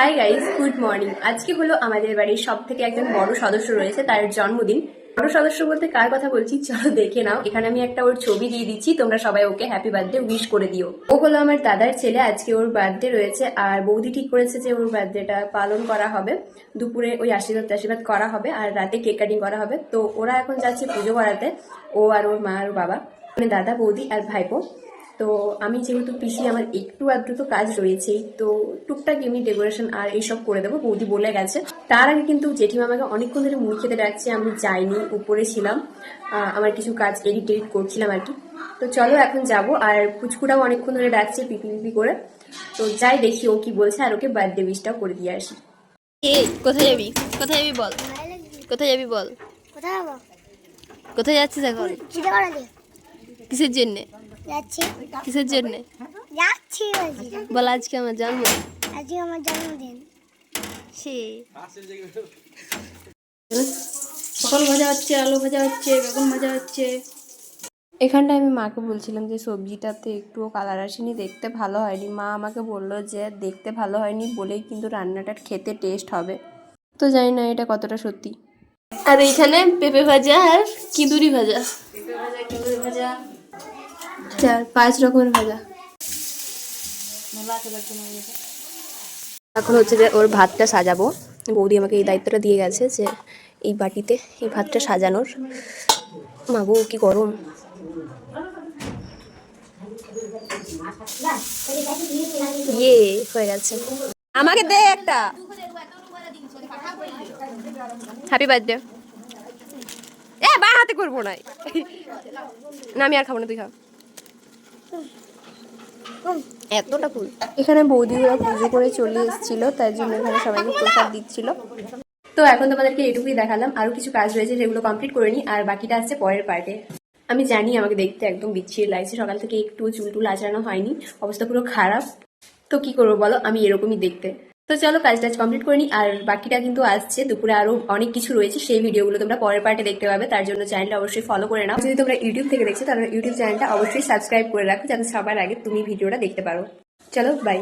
Hi guys good morning আজকে হলো আমাদের বাড়ির সব থেকে একজন বড় সদস্য রয়েছে, তার জন্মদিন। বড় সদস্য বলতে কার কথা বলছি? চলো দেখে নাও। এখানে আমি একটা ওর ছবি দিয়ে দিচ্ছি, তোমরা সবাই ওকে হ্যাপি বার্থডে উইশ করে দিও। ও হলো আমার দাদার ছেলে, আজকে ওর বার্থডে রয়েছে, আর বৌদি ঠিক করেছে যে ওর বার্থডেটা পালন করা হবে। দুপুরে ওই আশীর্বাদ আশীর্বাদ করা হবে, আর রাতে কেক কাটিং করা হবে। তো ওরা এখন যাচ্ছে পুজো করাতে, ও আর ওর মা আর বাবা মানে দাদা, বৌদি আর ভাইপো। তো আমি যেহেতু পিসি আমার একটু আধটু তো কাজ রয়েছেই তো টুকটাক এমনি ডেকোরেশন আর এইসব করে দেবো বৌদি বলে গেছে। তার আগে কিন্তু জেঠিমা আমাকে অনেকক্ষণ ধরে মুড়ি খেতে ডাকছে আমি যাইনি উপরে ছিলাম। আমার কিছু কাজ এডিট এডিট করছিলাম আর কি। তো চলো এখন যাব আর পুচকুটাও অনেকক্ষণ ধরে ডাকছে পিপি পিপি করে। তো যাই দেখি ও কি বলছে আর ওকে বার্থডে উইশটাও করে দিয়ে আসি। এ কোথায় যাবি? কোথায় যাবি বল? কোথায় যাবি বল? কোথায় যাব? কোথায় যাচ্ছিস এখন? কিসের জন্যে? যাচ্ছি। কিসের জন্যে? যাচ্ছি বল আজকে আমার জন্মদিন আজকে আমার জন্মদিন। সে। পটল ভাজা হচ্ছে আলু ভাজা হচ্ছে বেগুন ভাজা হচ্ছে। এখানটায় আমি মাকে বলছিলাম যে সবজিটাতে একটুও কালার আসেনি দেখতে ভালো হয়নি। মা আমাকে বলল যে দেখতে ভালো হয়নি বলেই কিন্তু রান্নাটার খেতে টেস্ট হবে। তো জানি না এটা কতটা সত্যি। আর এইখানে পেঁপে ভাজা আর কিদুরি ভাজা। পাঁচ রকমের ভাজা। এখন হচ্ছে যে ওর ভাতটা সাজাবো। বৌদি আমাকে এই দায়িত্বটা দিয়ে গেছে যে এই বাটিতে এই ভাতটা সাজানোর। মাগো, কি গরম। ইয়ে হয়ে গেছে। আমাকে দে একটা। হ্যাপি বার্থডে এ বা হাতে করব না না, আমি আর খাব না, তুই খা। এতটা ফুল। এখানে বৌদিরা পুজো করে চলে এসেছিল তাই জন্য এখানে সবাইকে প্রসাদ দিচ্ছিল। তো এখন তোমাদেরকে এটুকুই দেখালাম আরও কিছু কাজ রয়েছে যেগুলো কমপ্লিট করে নি, আর বাকিটা আসছে পরের পার্টে আমি জানি আমাকে দেখতে একদম বিচ্ছিরি লাগছে, সকাল থেকে একটু চুল টুল আচড়ানো হয়নি, অবস্থা পুরো খারাপ। তো কি করব বলো, আমি এরকমই দেখতে। তো চলো কাজ টাজ কমপ্লিট করে নি আর বাকিটা কিন্তু আসছে, দুপুরে আরও অনেক কিছু রয়েছে। সেই ভিডিওগুলো তোমরা পরের পার্টে দেখতে পাবে। তার জন্য চ্যানেলটা অবশ্যই ফলো করে নাও। যদি তোমরা ইউটিউব থেকে দেখছ, তাহলে ইউটিউব চ্যানেলটা অবশ্যই সাবস্ক্রাইব করে রাখো, যাতে সবার আগে তুমি ভিডিওটা দেখতে পারো। চলো বাই